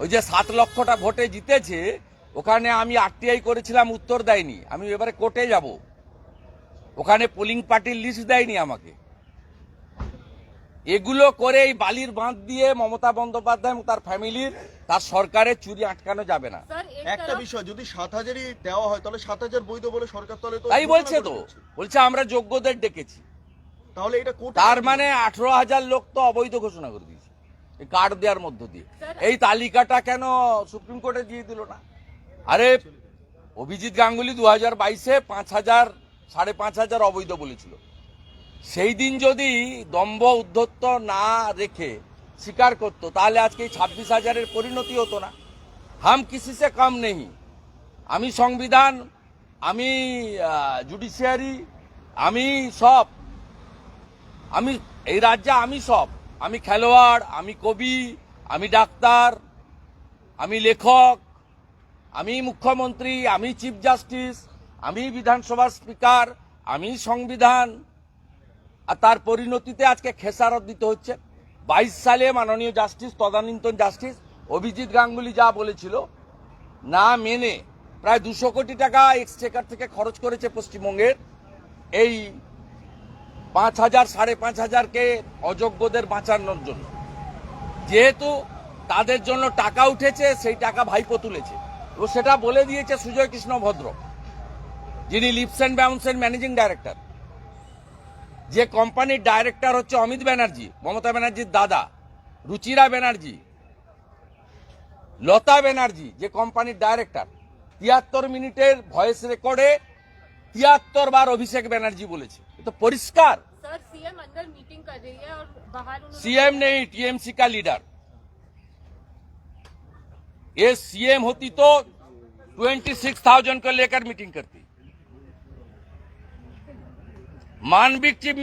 ওই যে সাত লক্ষটা ভোটে জিতেছে ওখানে আমি আরটিআই করেছিলাম উত্তর দেয়নি। আমি এবারে কোর্টে যাব। ওখানে পোলিং পার্টির লিস্ট দেয়নি আমাকে। এগুলো করে এই বালির বাঁধ দিয়ে মমতা বন্দ্যোপাধ্যায় এবং তার ফ্যামিলির তার সরকারের চুরি আটকানো যাবে না। একটা বিষয় যদি সাত হাজারই দেওয়া হয় তাহলে সাত হাজার বৈধ বলে সরকার তাহলে তাই বলছে তো। বলছে আমরা যোগ্যদের ডেকেছি। তাহলে এটা তার মানে আঠারো হাজার লোক তো অবৈধ ঘোষণা করে দিয়েছে। কার্ড দেওয়ার মধ্য দিয়ে। এই তালিকাটা কেন সুপ্রিম কোর্টে দিয়ে দিল না? আরে, অভিজিৎ গাঙ্গুলি দু হাজার বাইশে পাঁচ হাজার, সাড়ে পাঁচ হাজার অবৈধ বলেছিল। সেই দিন যদি দম্ভ উদ্ধত্ত না রেখে স্বীকার করতো, তাহলে আজকে এই ছাব্বিশ হাজারের পরিণতি হতো না। হাম কিসি সে কম নেই আমি সংবিধান, আমি জুডিশিয়ারি, আমি সব, আমি, এই রাজ্যে আমি সব। আমি খেলোয়াড়, আমি কবি, আমি ডাক্তার, আমি লেখক, আমি মুখ্যমন্ত্রী, আমি চিফ জাস্টিস, আমি বিধানসভার স্পিকার, আমি সংবিধান। আর তার পরিণতিতে আজকে খেসারত দিতে হচ্ছে। বাইশ সালে মাননীয় জাস্টিস, তদানীন্তন জাস্টিস অভিজিৎ গাঙ্গুলি যা বলেছিল, না মেনে প্রায় দুশো কোটি টাকা এক্সচেকার থেকে খরচ করেছে পশ্চিমবঙ্গের এই পাঁচ হাজার, সাড়ে পাঁচ হাজারকে অযোগ্যদের বাঁচানোর জন্য। যেহেতু তাদের জন্য টাকা উঠেছে, সেই টাকা ভাইপো তুলেছে। ও সেটা বলে দিয়েছে সুজয় কৃষ্ণ ভদ্র, যিনি লিপস অ্যান্ড বাউন্সের ম্যানেজিং ডাইরেক্টর। যে কোম্পানির ডাইরেক্টর হচ্ছে অমিত ব্যানার্জি, মমতা ব্যানার্জির দাদা, রুচিরা ব্যানার্জি, লতা ব্যানার্জি, যে কোম্পানির ডাইরেক্টর। তিয়াত্তর মিনিটের ভয়েস রেকর্ডে তিয়াত্তর বার অভিষেক ব্যানার্জি বলেছে। तो परिष्कार। सर सीएम अंदर मीटिंग कर रही है और बाहर सीएम नहीं टीएमसी का लीडर ये सीएम होती तो ट्वेंटी सिक्स थाउज़ेंड को लेकर मीटिंग करती। मानविक चीफ